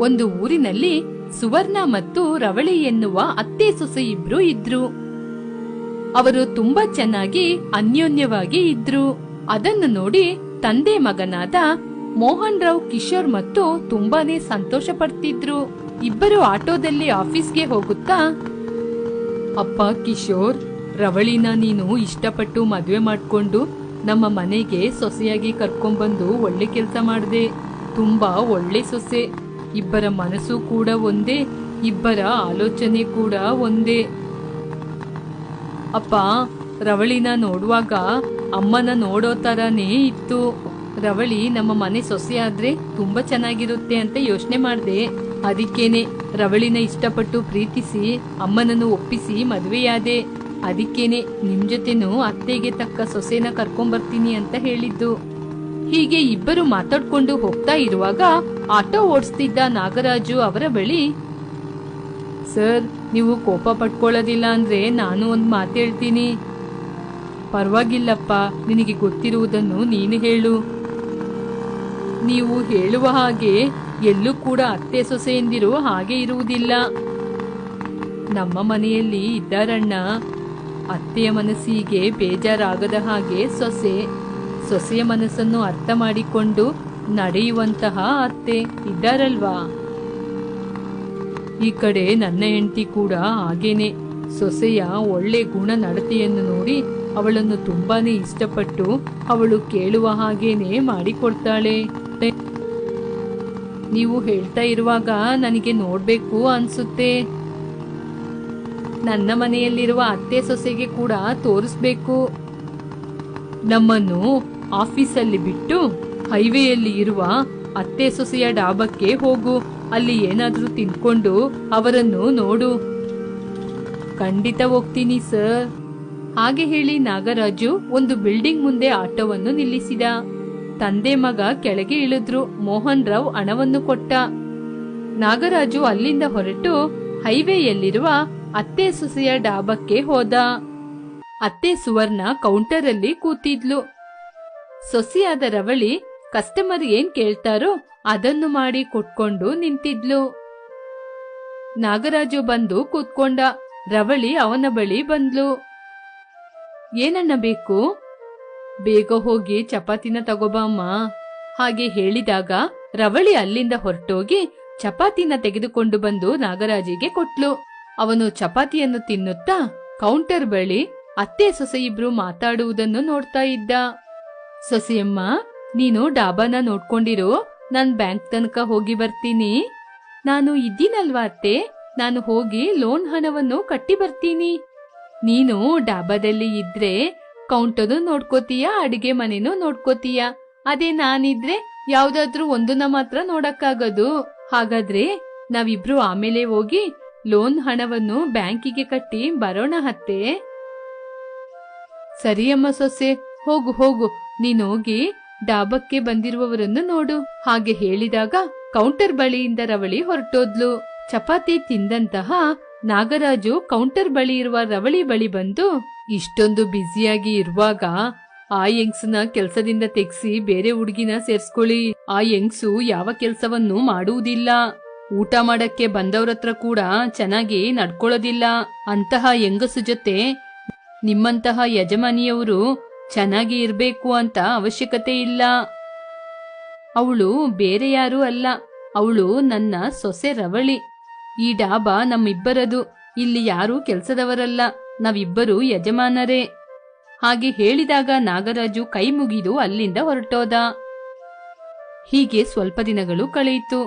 ಒಂದು ಊರಿನಲ್ಲಿ ಸುವರ್ಣ ಮತ್ತು ರವಳಿ ಎನ್ನುವ ಅತ್ತೆ ಸೊಸೆ ಇಬ್ರು ಇದ್ರು. ಅವರು ತುಂಬಾ ಚೆನ್ನಾಗಿ, ಅನ್ಯೋನ್ಯವಾಗಿ ಇದ್ರು. ಅದನ್ನು ನೋಡಿ ತಂದೆ ಮಗನಾದ ಮೋಹನ್ ರಾವ್ ಕಿಶೋರ್ ಮತ್ತು ತುಂಬಾನೇ ಸಂತೋಷ ಪಡ್ತಿದ್ರು ಇಬ್ಬರು ಆಟೋದಲ್ಲಿ ಆಫೀಸ್ಗೆ ಹೋಗುತ್ತಾ, ಅಪ್ಪ ಕಿಶೋರ್, ರವಳಿನ ನೀನು ಇಷ್ಟಪಟ್ಟು ಮದುವೆ ಮಾಡ್ಕೊಂಡು ನಮ್ಮ ಮನೆಗೆ ಸೊಸೆಯಾಗಿ ಕರ್ಕೊಂಡ್ಬಂದು ಒಳ್ಳೆ ಕೆಲಸ ಮಾಡಿದೆ. ತುಂಬಾ ಒಳ್ಳೆ ಸೊಸೆ. ಇಬ್ಬರ ಮನಸ್ಸು ಕೂಡ ಒಂದೇ, ಇಬ್ಬರ ಆಲೋಚನೆ ಕೂಡ ಒಂದೇ. ಅಪ್ಪ, ರವಳಿನ ನೋಡುವಾಗ ಅಮ್ಮನ ನೋಡೋ ತರನೇ ಇತ್ತು. ರವಳಿ, ನಮ್ಮ ಮನೆ ಸೊಸೆ ಆದ್ರೆ ತುಂಬಾ ಚೆನ್ನಾಗಿರುತ್ತೆ ಅಂತ ಯೋಚನೆ ಮಾಡಿದೆ. ಅದಕ್ಕೇನೆ ರವಳಿನ ಇಷ್ಟಪಟ್ಟು ಪ್ರೀತಿಸಿ ಅಮ್ಮನನ್ನು ಒಪ್ಪಿಸಿ ಮದುವೆಯಾದೆ. ಅದಕ್ಕೇನೆ ನಿಮ್ ಜೊತೆನೂ ಅತ್ತೆಗೆ ತಕ್ಕ ಸೊಸೆನ ಕರ್ಕೊಂಬರ್ತೀನಿ ಅಂತ ಹೇಳಿದ್ದು. ಹೀಗೆ ಇಬ್ಬರು ಮಾತಾಡ್ಕೊಂಡು ಹೋಗ್ತಾ ಇರುವಾಗ ಆಟೋ ಓಡಿಸ್ತಿದ್ದ ನಾಗರಾಜು ಅವರ ಬಳಿ, ಸರ್, ನೀವು ಕೋಪ ಪಟ್ಕೊಳ್ಳೋದಿಲ್ಲ ಅಂದ್ರೆ ನಾನು ಒಂದು ಮಾತು ಹೇಳ್ತೀನಿ. ಪರವಾಗಿಲ್ಲಪ್ಪ, ನಿನಗೆ ಗೊತ್ತಿರುವುದನ್ನು ನೀನು ಹೇಳು. ನೀವು ಹೇಳುವ ಹಾಗೆ ಎಲ್ಲೂ ಕೂಡ ಅತ್ತೆ ಸೊಸೆಯಂದಿರು ಹಾಗೆ ಇರುವುದಿಲ್ಲ. ನಮ್ಮ ಮನೆಯಲ್ಲಿ ಇದ್ದಾರಣ್ಣ, ಅತ್ತೆಯ ಮನಸ್ಸಿಗೆ ಬೇಜಾರಾಗದ ಹಾಗೆ ಸೊಸೆ, ಸೊಸೆಯ ಮನಸ್ಸನ್ನು ಅರ್ಥ ಮಾಡಿಕೊಂಡು ನಡೆಯುವಂತಹ ಅತ್ತೆ ಇದ್ದಾರಲ್ವಾ? ಈ ಕಡೆ ನನ್ನ ಹೆಂಡತಿ ಕೂಡ ಹಾಗೇನೆ. ಸೊಸೆಯ ಒಳ್ಳೆ ಗುಣ ನಡತೆಯನ್ನು ನೋಡಿ ಅವಳನ್ನು ತುಂಬಾನೇ ಇಷ್ಟಪಟ್ಟು ಅವಳು ಕೇಳುವ ಹಾಗೇನೆ ಮಾಡಿಕೊಡ್ತಾಳೆ. ನೀವು ಹೇಳ್ತಾ ಇರುವಾಗ ನನಗೆ ನೋಡ್ಬೇಕು ಅನ್ಸುತ್ತೆ. ನನ್ನ ಮನೆಯಲ್ಲಿರುವ ಅತ್ತೆ ಸೊಸೆಗೆ ಕೂಡ ತೋರಿಸ್ಬೇಕು. ನಮ್ಮನ್ನು ಆಫೀಸಲ್ಲಿ ಬಿಟ್ಟು ಹೈವೇಯಲ್ಲಿ ಇರುವ ಅತ್ತೆ ಸೊಸೆಯ ಡಾಬಕ್ಕೆ ಹೋಗು. ಅಲ್ಲಿ ಏನಾದರೂ ತಿನ್ಕೊಂಡು ಅವರನ್ನು ನೋಡು. ಖಂಡಿತ ಹೋಗ್ತೀನಿ, ಸರ್. ಹಾಗೆ ಹೇಳಿ ನಾಗರಾಜು ಒಂದು ಬಿಲ್ಡಿಂಗ್ ಮುಂದೆ ಆಟೋವನ್ನು ನಿಲ್ಲಿಸಿದ. ತಂದೆ ಮಗ ಕೆಳಗೆ ಇಳಿದ್ರು. ಮೋಹನ್ ರಾವ್ ಹಣವನ್ನು ಕೊಟ್ಟ. ನಾಗರಾಜು ಅಲ್ಲಿಂದ ಹೊರಟು ಹೈವೇಯಲ್ಲಿರುವ ಅತ್ತೆ ಸೊಸೆಯ ಡಾಬಕ್ಕೆ ಹೋದ. ಅತ್ತೆ ಸುವರ್ಣ ಕೌಂಟರ್ ಅಲ್ಲಿ ಕೂತಿದ್ಲು. ಸೊಸೆಯಾದ ರವಳಿ ಕಸ್ಟಮರ್ ಏನ್ ಕೇಳ್ತಾರೋ ಅದನ್ನು ಮಾಡಿ ಕೊಟ್ಕೊಂಡು ನಿಂತಿದ್ಲು. ನಾಗರಾಜು ಬಂದು ಕೂತ್ಕೊಂಡ. ರವಳಿ ಅವನ ಬಳಿ ಬಂದ್ಲು. ಏನಣ್ಣ ಬೇಕು? ಬೇಗ ಹೋಗಿ ಚಪಾತಿನ ತಗೋಬಾಮ ಹಾಗೆ ಹೇಳಿದಾಗ ರವಳಿ ಅಲ್ಲಿಂದ ಹೊರಟೋಗಿ ಚಪಾತಿನ ತೆಗೆದುಕೊಂಡು ಬಂದು ನಾಗರಾಜಿಗೆ ಕೊಟ್ಲು. ಅವನು ಚಪಾತಿಯನ್ನು ತಿನ್ನುತ್ತಾ ಕೌಂಟರ್ ಬಳಿ ಅತ್ತೆ ಸೊಸೆ ಇಬ್ರು ಮಾತಾಡುವುದನ್ನು ನೋಡ್ತಾ ಇದ್ದ. ಸೊಸೆಯಮ್ಮ ನೀನು ಡಾಬಾನ ನೋಡ್ಕೊಂಡಿರು ನನ್ ಬ್ಯಾಂಕ್ ತನಕ ಹೋಗಿ ಬರ್ತೀನಿ. ನಾನು ಇದ್ದೀನಲ್ವಾ ಅತ್ತೆ? ನಾನು ಹೋಗಿ ಲೋನ್ ಹಣವನ್ನು ಕಟ್ಟಿ ಬರ್ತೀನಿ. ನೀನು ಡಾಬಾದಲ್ಲಿ ಇದ್ರೆ ಕೌಂಟರು ನೋಡ್ಕೋತೀಯ, ಅಡಿಗೆ ಮನೆನೂ ನೋಡ್ಕೋತೀಯ. ಅದೇ ನಾನಿದ್ರೆ ಯಾವ್ದಾದ್ರೂ ಒಂದನ್ನ ಮಾತ್ರ ನೋಡಕ್ಕಾಗದು. ಹಾಗಾದ್ರೆ ನಾವಿಬ್ರು ಆಮೇಲೆ ಹೋಗಿ ಲೋನ್ ಹಣವನ್ನು ಬ್ಯಾಂಕಿಗೆ ಕಟ್ಟಿ ಬರೋಣ ಹತ್ತೆ ಸರಿಯಮ್ಮ ಸೊಸೆ, ಹೋಗು ಹೋಗು. ನೀನು ಹೋಗಿ ಡಾಬಕ್ಕೆ ಬಂದಿರುವವರನ್ನು ನೋಡು. ಹಾಗೆ ಹೇಳಿದಾಗ ಕೌಂಟರ್ ಬಳಿಯಿಂದ ರವಳಿ ಹೊರಟೋದ್ಲು. ಚಪಾತಿ ತಿಂದಂತಹ ನಾಗರಾಜು ಕೌಂಟರ್ ಬಳಿ ಇರುವ ರವಳಿ ಬಳಿ ಬಂದು ಇಷ್ಟೊಂದು ಬ್ಯುಸಿಯಾಗಿ ಇರುವಾಗ ಆ ಯಂಗ್ಸ್ನ ಕೆಲ್ಸದಿಂದ ತೆಗ್ಸಿ ಬೇರೆ ಹುಡುಗಿನ ಸೇರ್ಸ್ಕೊಳ್ಳಿ. ಆ ಯಂಗ್ಸು ಯಾವ ಕೆಲ್ಸವನ್ನು ಮಾಡುವುದಿಲ್ಲ. ಊಟ ಮಾಡಕ್ಕೆ ಬಂದವ್ರತ್ರ ಕೂಡ ಚೆನ್ನಾಗಿ ನಡ್ಕೊಳ್ಳೋದಿಲ್ಲ. ಅಂತಹ ಹೆಂಗಸು ಜೊತೆ ನಿಮ್ಮಂತಹ ಯಜಮಾನಿಯವರು ಚೆನ್ನಾಗಿ ಇರ್ಬೇಕು ಅಂತ ಅವಶ್ಯಕತೆ ಇಲ್ಲ. ಅವಳು ಬೇರೆ ಯಾರೂ ಅಲ್ಲ. ಅವಳು ನನ್ನ ಸೊಸೆ ರವಳಿ. ಈ ಡಾಬಾ ನಮ್ಮಿಬ್ಬರದು. ಇಲ್ಲಿ ಯಾರೂ ಕೆಲಸದವರಲ್ಲ. ನಾವಿಬ್ಬರು ಯಜಮಾನರೇ. ಹಾಗೆ ಹೇಳಿದಾಗ ನಾಗರಾಜು ಕೈ ಮುಗಿದು ಅಲ್ಲಿಂದ ಹೊರಟೋದ. ಹೀಗೆ ಸ್ವಲ್ಪ ದಿನಗಳು ಕಳೆಯಿತು.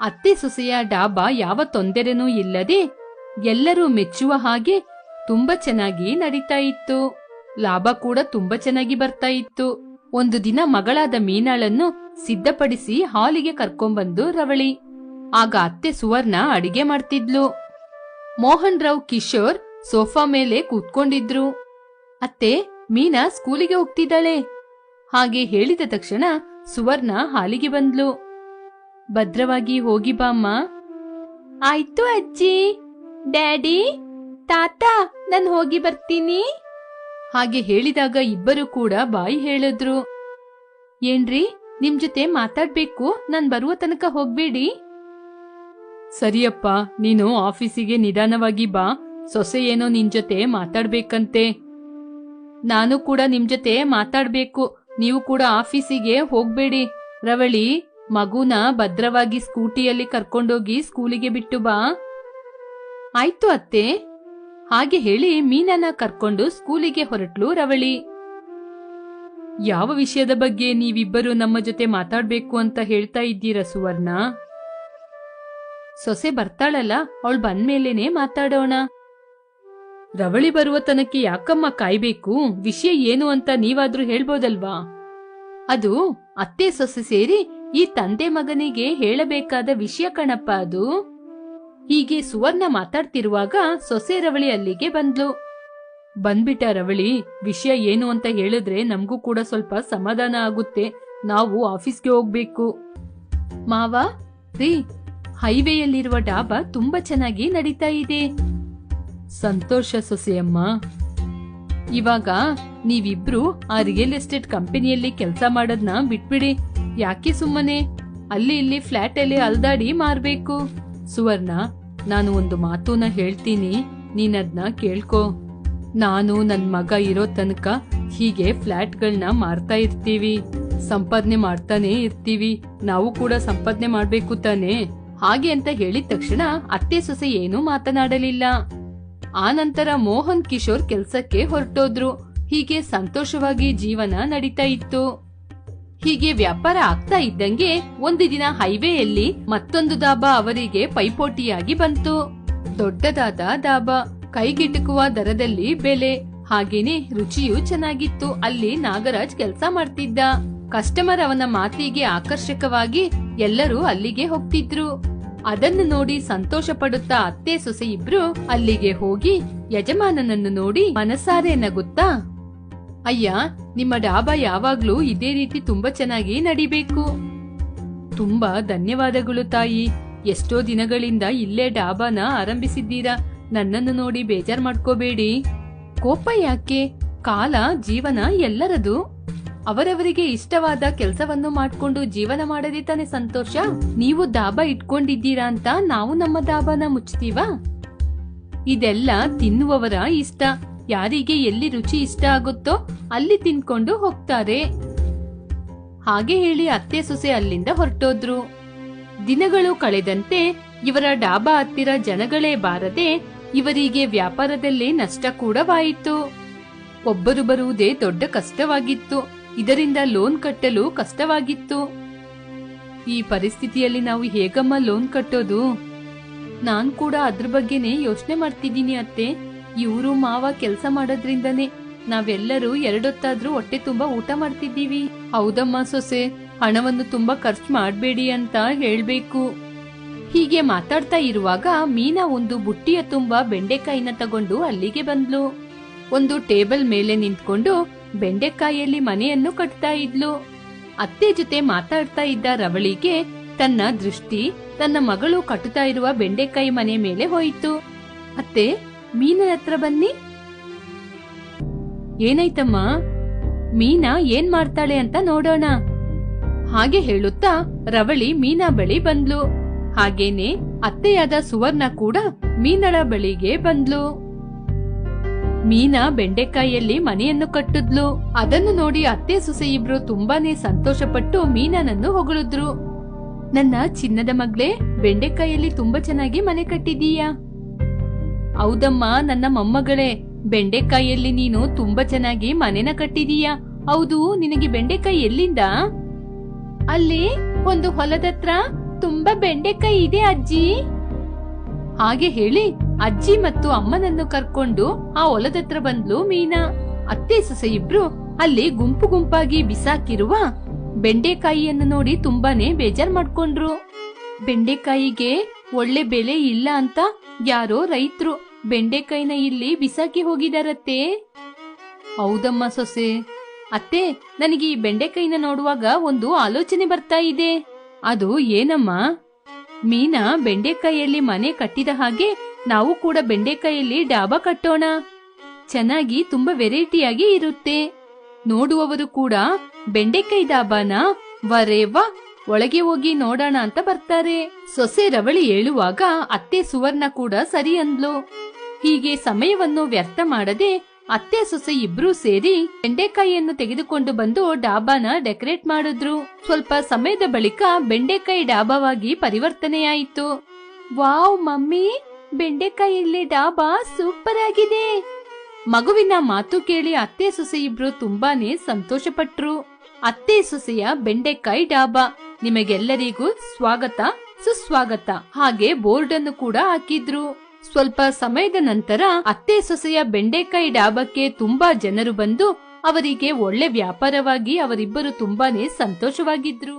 ಅತ್ತೆ ಸೊಸೆಯ ಡಾಬಾ ಯಾವ ತೊಂದರೆನೂ ಇಲ್ಲದೆ ಎಲ್ಲರೂ ಮೆಚ್ಚುವ ಹಾಗೆ ತುಂಬಾ ಚೆನ್ನಾಗಿ ನಡೀತಾ ಇತ್ತು. ಲಾಭ ಕೂಡ ತುಂಬಾ ಚೆನ್ನಾಗಿ ಬರ್ತಾ ಇತ್ತು. ಒಂದು ದಿನ ಮಗಳಾದ ಮೀನಾಳನ್ನು ಸಿದ್ಧಪಡಿಸಿ ಹಾಲಿಗೆ ಕರ್ಕೊಂಬಂದು ರವಳಿ. ಆಗ ಅತ್ತೆ ಸುವರ್ಣ ಅಡಿಗೆ ಮಾಡ್ತಿದ್ಲು. ಮೋಹನ್ ರಾವ್ ಕಿಶೋರ್ ಸೋಫಾ ಮೇಲೆ ಕೂತ್ಕೊಂಡಿದ್ರು. ಅತ್ತೆ, ಮೀನಾ ಸ್ಕೂಲಿಗೆ ಹೋಗ್ತಿದ್ದಾಳೆ. ಹಾಗೆ ಹೇಳಿದ ತಕ್ಷಣ ಸುವರ್ಣ ಹಾಲಿಗೆ ಬಂದ್ಲು. ಭದ್ರವಾಗಿ ಹೋಗಿ ಬಾಮ್ಮ ಆಯ್ತು ಅಜ್ಜಿ. ಡ್ಯಾಡಿ, ತಾತ, ನಾನ್ ಹೋಗಿ ಬರ್ತೀನಿ. ಹಾಗೆ ಹೇಳಿದಾಗ ಇಬ್ಬರು ಕೂಡ ಬಾಯಿ ಹೇಳಿದ್ರು. ಏನ್ರಿ, ನಿಮ್ ಜೊತೆ ಮಾತಾಡ್ಬೇಕು? ನಾನ್ ಬರುವ ತನಕ ಹೋಗ್ಬೇಡಿ. ಸರಿಯಪ್ಪ, ನೀನು ಆಫೀಸಿಗೆ ನಿಧಾನವಾಗಿ ಬಾ. ಸೊಸೆ ಏನೋ ನಿನ್ ಜೊತೆ ಮಾತಾಡ್ಬೇಕಂತೆ. ನಾನು ಕೂಡ ನಿಮ್ ಜೊತೆ ಮಾತಾಡ್ಬೇಕು. ನೀವು ಕೂಡ ಆಫೀಸಿಗೆ ಹೋಗ್ಬೇಡಿ. ರವಳಿ, ಮಗುನ ಭದ್ರವಾಗಿ ಸ್ಕೂಟಿಯಲ್ಲಿ ಕರ್ಕೊಂಡೋಗಿ ಸ್ಕೂಲಿಗೆ ಬಿಟ್ಟು ಬಾ. ಆಯ್ತು ಅತ್ತೆ. ಹಾಗೆ ಹೇಳಿ ಮೀನನ್ನ ಕರ್ಕೊಂಡು ಸ್ಕೂಲಿಗೆ ಹೊರಟ್ಲು ರವಳಿ. ಯಾವ ವಿಷಯದ ಬಗ್ಗೆ ನೀವಿಬ್ಬರು ನಮ್ಮ ಜೊತೆ ಮಾತಾಡ್ಬೇಕು ಅಂತ ಹೇಳ್ತಾ ಇದ್ದೀರ ಸುವರ್ಣ? ಸೊಸೆ ಬರ್ತಾಳಲ್ಲ, ಅವಳು ಬಂದ್ಮೇಲೇನೆ ಮಾತಾಡೋಣ. ರವಳಿ ಬರುವ ತನಕ ಯಾಕಮ್ಮ ಕಾಯ್ಬೇಕು? ವಿಷಯ ಏನು ಅಂತ ನೀವಾದ್ರೂ ಹೇಳ್ಬೋದಲ್ವಾ? ಅದು ಅತ್ತೆ ಸೊಸೆ ಸೇರಿ ಈ ತಂದೆ ಮಗನಿಗೆ ಹೇಳಬೇಕಾದ ವಿಷಯ ಕಣಪ್ಪ ಅದು. ಹೀಗೆ ಸುವರ್ಣ ಮಾತಾಡ್ತಿರುವಾಗ ಸೊಸೆ ರವಳಿ ಅಲ್ಲಿಗೆ ಬಂದ್ಲು. ಬಂದ್ಬಿಟ್ಟ ರವಳಿ, ವಿಷಯ ಏನು ಅಂತ ಹೇಳಿದ್ರೆ ನಮಗೂ ಕೂಡ ಸ್ವಲ್ಪ ಸಮಾಧಾನ ಆಗುತ್ತೆ. ನಾವು ಆಫೀಸ್ಗೆ ಹೋಗ್ಬೇಕು. ಮಾವ, ರೀ, ಹೈವೇಯಲ್ಲಿರುವ ಡಾಬಾ ತುಂಬಾ ಚೆನ್ನಾಗಿ ನಡೀತಾ ಇದೆ. ಸಂತೋಷ ಸೊಸೆಯಮ್ಮ. ಇವಾಗ ನೀವಿಬ್ರು ಆ ರಿಯಲ್ ಎಸ್ಟೇಟ್ ಕಂಪನಿಯಲ್ಲಿ ಕೆಲಸ ಮಾಡೋದ್ನ ಬಿಟ್ಬಿಡಿ. ಯಾಕೆ ಸುಮ್ಮನೆ? ಅಲ್ಲಿ ಇಲ್ಲಿ ಫ್ಲಾಟ್ ಅಲ್ಲಿ ಅಲ್ದಾಡಿ ಮಾರ್ಬೇಕು. ಸುವರ್ಣ, ನಾನು ಒಂದು ಮಾತುನ ಹೇಳ್ತೀನಿ, ನೀನದ್ನ ಕೇಳ್ಕೊ. ನಾನು ನನ್ ಮಗ ಇರೋ ತನಕ ಹೀಗೆ ಫ್ಲಾಟ್ಗಳನ್ನ ಮಾರ್ತಾ ಇರ್ತೀವಿ. ಸಂಪಾದನೆ ಮಾಡ್ತಾನೆ ಇರ್ತೀವಿ. ನಾವು ಕೂಡ ಸಂಪಾದನೆ ಮಾಡ್ಬೇಕು ತಾನೆ. ಹಾಗೆ ಅಂತ ಹೇಳಿದ ತಕ್ಷಣ ಅತ್ತೆ ಸೊಸೆ ಏನೂ ಮಾತನಾಡಲಿಲ್ಲ. ಆ ನಂತರ ಮೋಹನ್ ಕಿಶೋರ್ ಕೆಲ್ಸಕ್ಕೆ ಹೊರಟೋದ್ರು. ಹೀಗೆ ಸಂತೋಷವಾಗಿ ಜೀವನ ನಡೀತಾ ಇತ್ತು. ಹೀಗೆ ವ್ಯಾಪಾರ ಆಗ್ತಾ ಇದ್ದಂಗೆ ಒಂದು ದಿನ ಹೈವೇಯಲ್ಲಿ ಮತ್ತೊಂದು ದಾಬಾ ಅವರಿಗೆ ಪೈಪೋಟಿಯಾಗಿ ಬಂತು. ದೊಡ್ಡದಾದ ದಾಬಾ ಕೈಗೆಟುಕುವ ದರದಲ್ಲಿ ಬೆಲೆ, ಹಾಗೇನೆ ರುಚಿಯೂ ಚೆನ್ನಾಗಿತ್ತು. ಅಲ್ಲಿ ನಾಗರಾಜ್ ಕೆಲಸ ಮಾಡ್ತಿದ್ದ. ಕಸ್ಟಮರ್ ಅವನ ಮಾತಿಗೆ ಆಕರ್ಷಕವಾಗಿ ಎಲ್ಲರೂ ಅಲ್ಲಿಗೆ ಹೋಗ್ತಿದ್ರು. ಅದನ್ನು ನೋಡಿ ಸಂತೋಷ ಪಡುತ್ತಾ ಅತ್ತೆ ಸೊಸೆ ಇಬ್ರು ಅಲ್ಲಿಗೆ ಹೋಗಿ ಯಜಮಾನನನ್ನು ನೋಡಿ ಮನಸಾರೆ ನಗುತ್ತಾ ಅಯ್ಯ, ನಿಮ್ಮ ಡಾಬಾ ಯಾವಾಗ್ಲೂ ಇದೇ ರೀತಿ ತುಂಬಾ ಚೆನ್ನಾಗಿ ನಡಿಬೇಕು. ತುಂಬಾ ಧನ್ಯವಾದಗಳು ತಾಯಿ. ಎಷ್ಟೋ ದಿನಗಳಿಂದ ಇಲ್ಲೇ ಡಾಬಾನ ಆರಂಭಿಸಿದ್ದೀರಾ? ನನ್ನನ್ನು ನೋಡಿ ಬೇಜಾರ್ ಮಾಡ್ಕೋಬೇಡಿ. ಕೋಪ ಯಾಕೆ? ಕಾಲ, ಜೀವನ ಎಲ್ಲರದು. ಅವರವರಿಗೆ ಇಷ್ಟವಾದ ಕೆಲಸವನ್ನು ಮಾಡ್ಕೊಂಡು ಜೀವನ ಮಾಡದೆ ತಾನೆ ಸಂತೋಷ? ನೀವು ಡಾಬಾ ಇಟ್ಕೊಂಡಿದ್ದೀರಾ ಅಂತ ನಾವು ನಮ್ಮ ಡಾಬಾನ ಮುಚ್ತೀವಾ? ಇದೆಲ್ಲ ತಿನ್ನುವವರ ಇಷ್ಟ. ಯಾರಿಗೆ ಎಲ್ಲಿ ರುಚಿ ಇಷ್ಟ ಆಗುತ್ತೋ ಅಲ್ಲಿ ತಿನ್ಕೊಂಡು ಹೋಗ್ತಾರೆ. ಹಾಗೆ ಹೇಳಿ ಅತ್ತೆ ಸೊಸೆ ಅಲ್ಲಿಂದ ಹೊರಟೋದ್ರು. ದಿನಗಳು ಕಳೆದಂತೆ ಇವರ ಡಾಬಾ ಹತ್ತಿರ ಜನಗಳೇ ಬಾರದೆ ಇವರಿಗೆ ವ್ಯಾಪಾರದಲ್ಲಿ ನಷ್ಟ ಕೂಡವಾಯಿತು. ಒಬ್ಬರು ಬರುವುದೇ ದೊಡ್ಡ ಕಷ್ಟವಾಗಿತ್ತು. ಇದರಿಂದ ಲೋನ್ ಕಟ್ಟಲು ಕಷ್ಟವಾಗಿತ್ತು. ಈ ಪರಿಸ್ಥಿತಿಯಲ್ಲಿ ನಾವು ಹೇಗಮ್ಮ ಲೋನ್ ಕಟ್ಟೋದು? ನಾನ್ ಕೂಡ ಅದ್ರ ಬಗ್ಗೆನೇ ಯೋಚನೆ ಮಾಡ್ತಿದ್ದೀನಿ ಅತ್ತೆ. ಇವರು ಮಾವ ಕೆಲಸ ಮಾಡೋದ್ರಿಂದನೇ ನಾವೆಲ್ಲರೂ ಎರಡೊತ್ತಾದ್ರೂ ಹೊಟ್ಟೆ ತುಂಬಾ ಊಟ ಮಾಡ್ತಿದ್ದೀವಿ. ಹೌದಮ್ಮ ಸೊಸೆ, ಹಣವನ್ನು ತುಂಬಾ ಖರ್ಚು ಮಾಡಬೇಡಿ ಅಂತ ಹೇಳ್ಬೇಕು. ಹೀಗೆ ಮಾತಾಡ್ತಾ ಇರುವಾಗ ಮೀನಾ ಒಂದು ಬುಟ್ಟಿಯ ತುಂಬಾ ಬೆಂಡೆಕಾಯಿನ ತಗೊಂಡು ಅಲ್ಲಿಗೆ ಬಂದ್ಲು. ಒಂದು ಟೇಬಲ್ ಮೇಲೆ ನಿಂತ್ಕೊಂಡು ಬೆಂಡೆಕಾಯಿಯಲ್ಲಿ ಮನೆಯನ್ನು ಕಟ್ತಾ ಇದ್ಲು. ಅತ್ತೆ ಜೊತೆ ಮಾತಾಡ್ತಾ ಇದ್ದ ರವಳಿಗೆ ತನ್ನ ದೃಷ್ಟಿ, ತನ್ನ ಮಗಳು ಕಟ್ಟುತ್ತಾ ಇರುವ ಬೆಂಡೆಕಾಯಿ ಮನೆ ಮೇಲೆ ಹೋಯಿತು. ಅತ್ತೆ ಮೀನ ಹತ್ರ ಬನ್ನಿ. ಏನಾಯ್ತಮ್ಮ? ಮೀನಾ ಏನ್ ಮಾಡ್ತಾಳೆ ಅಂತ ನೋಡೋಣ. ಹಾಗೆ ಹೇಳುತ್ತಾ ರವಳಿ ಮೀನಾ ಬಳಿ ಬಂದ್ಲು. ಹಾಗೇನೆ ಅತ್ತೆಯಾದ ಸುವರ್ಣ ಕೂಡ ಮೀನಳ ಬಳಿಗೆ ಬಂದ್ಲು. ಮೀನಾ ಬೆಂಡೆಕಾಯಿಯಲ್ಲಿ ಮನೆಯನ್ನು ಕಟ್ಟಿದ್ಲು. ಅದನ್ನು ನೋಡಿ ಅತ್ತೆ ಸೊಸೆ ಇಬ್ರು ತುಂಬಾನೇ ಸಂತೋಷಪಟ್ಟು ಮೀನನನ್ನು ಹೊಗಳಿದ್ರು. ನನ್ನ ಚಿನ್ನದ ಮಗ್ಳೆ, ಬೆಂಡೆಕಾಯಿಯಲ್ಲಿ ತುಂಬಾ ಚೆನ್ನಾಗಿ ಮನೆ ಕಟ್ಟಿದೀಯಾ ಹೌದಮ್ಮ, ನನ್ನ ಮೊಮ್ಮಗಳೇ, ಬೆಂಡೆಕಾಯಿಯಲ್ಲಿ ನೀನು ತುಂಬಾ ಚೆನ್ನಾಗಿ ಮನೆನ ಕಟ್ಟಿದೀಯಾ. ಹೌದು, ನಿನಗೆ ಬೆಂಡೆಕಾಯಿ ಎಲ್ಲಿಂದ? ಅಲ್ಲಿ, ಒಂದು ಹೊಲದತ್ರ ತುಂಬಾ ಬೆಂಡೆಕಾಯಿ ಇದೆ ಅಜ್ಜಿ. ಹಾಗೆ ಹೇಳಿ, ಅಜ್ಜಿ ಮತ್ತು ಅಮ್ಮನನ್ನು ಕರ್ಕೊಂಡು ಆ ಹೊಲದತ್ರ ಬಂದ್ಲು ಮೀನಾ. ಅತ್ತೆ ಸೊಸೆ ಇಬ್ರು ಅಲ್ಲಿ ಗುಂಪು ಗುಂಪಾಗಿ ಬಿಸಾಕಿರುವ ಬೆಂಡೆಕಾಯಿಯನ್ನು ನೋಡಿ ತುಂಬಾನೇ ಬೇಜಾರ್ ಮಾಡ್ಕೊಂಡ್ರು. ಬೆಂಡೆಕಾಯಿಗೆ ಒಳ್ಳೆ ಬೆಲೆ ಇಲ್ಲ ಅಂತ ಯಾರೋ ರೈತರು ಬೆಂಡೆಕಾಯಿನ ಇಲ್ಲಿ ಬಿಸಾಕಿ ಹೋಗಿದಾರತ್ತೆ. ಹೌದಮ್ಮ ಸೊಸೆ. ಅತ್ತೆ, ನನಗೆ ಈ ಬೆಂಡೆಕಾಯಿನ ನೋಡುವಾಗ ಒಂದು ಆಲೋಚನೆ ಬರ್ತಾ ಇದೆ. ಅದು ಏನಮ್ಮ? ಮೀನಾ ಬೆಂಡೆಕಾಯಿಯಲ್ಲಿ ಮನೆ ಕಟ್ಟಿದ ಹಾಗೆ ನಾವು ಕೂಡ ಬೆಂಡೆಕಾಯಿಯಲ್ಲಿ ಡಾಬಾ ಕಟ್ಟೋಣ. ಚೆನ್ನಾಗಿ ತುಂಬಾ ವೆರೈಟಿಯಾಗಿ ಇರುತ್ತೆ. ನೋಡುವವರು ಕೂಡ ಬೆಂಡೆಕಾಯಿ ಡಾಬಾನ ವರೇವಾ ಒಳಗೆ ಹೋಗಿ ನೋಡೋಣ ಅಂತ ಬರ್ತಾರೆ. ಸೊಸೆ ರವಳಿ ಹೇಳುವಾಗ ಅತ್ತೆ ಸುವರ್ಣ ಕೂಡ ಸರಿ ಅಂದ್ಲು. ಹೀಗೆ ಸಮಯವನ್ನು ವ್ಯರ್ಥ ಮಾಡದೆ ಅತ್ತೆ ಸೊಸೆ ಇಬ್ರೂ ಸೇರಿ ಬೆಂಡೆಕಾಯಿಯನ್ನು ತೆಗೆದುಕೊಂಡು ಬಂದು ಡಾಬಾನ ಡೆಕೋರೇಟ್ ಮಾಡಿದ್ರು. ಸ್ವಲ್ಪ ಸಮಯದ ಬಳಿಕ ಬೆಂಡೆಕಾಯಿ ಡಾಬಾವಾಗಿ ಪರಿವರ್ತನೆಯಾಯಿತು. ವಾವ್ ಮಮ್ಮಿ, ಬೆಂಡೆಕಾಯಿಯಲ್ಲಿ ಡಾಬಾ ಸೂಪರ್ ಆಗಿದೆ. ಮಗುವಿನ ಮಾತು ಕೇಳಿ ಅತ್ತೆ ಸೊಸೆ ಇಬ್ರು ತುಂಬಾನೇ ಸಂತೋಷಪಟ್ರು. ಅತ್ತೆ ಸೊಸೆಯ ಬೆಂಡೆಕಾಯಿ ಡಾಬಾ ನಿಮಗೆಲ್ಲರಿಗೂ ಸ್ವಾಗತ, ಸುಸ್ವಾಗತ. ಹಾಗೆ ಬೋರ್ಡ್ ಅನ್ನು ಕೂಡ ಹಾಕಿದ್ರು. ಸ್ವಲ್ಪ ಸಮಯದ ನಂತರ ಅತ್ತೆ ಸೊಸೆಯ ಬೆಂಡೆಕಾಯಿ ಡಾಬಕ್ಕೆ ತುಂಬಾ ಜನರು ಬಂದು ಅವರಿಗೆ ಒಳ್ಳೆ ವ್ಯಾಪಾರವಾಗಿ ಅವರಿಬ್ಬರು ತುಂಬಾನೇ ಸಂತೋಷವಾಗಿದ್ರು.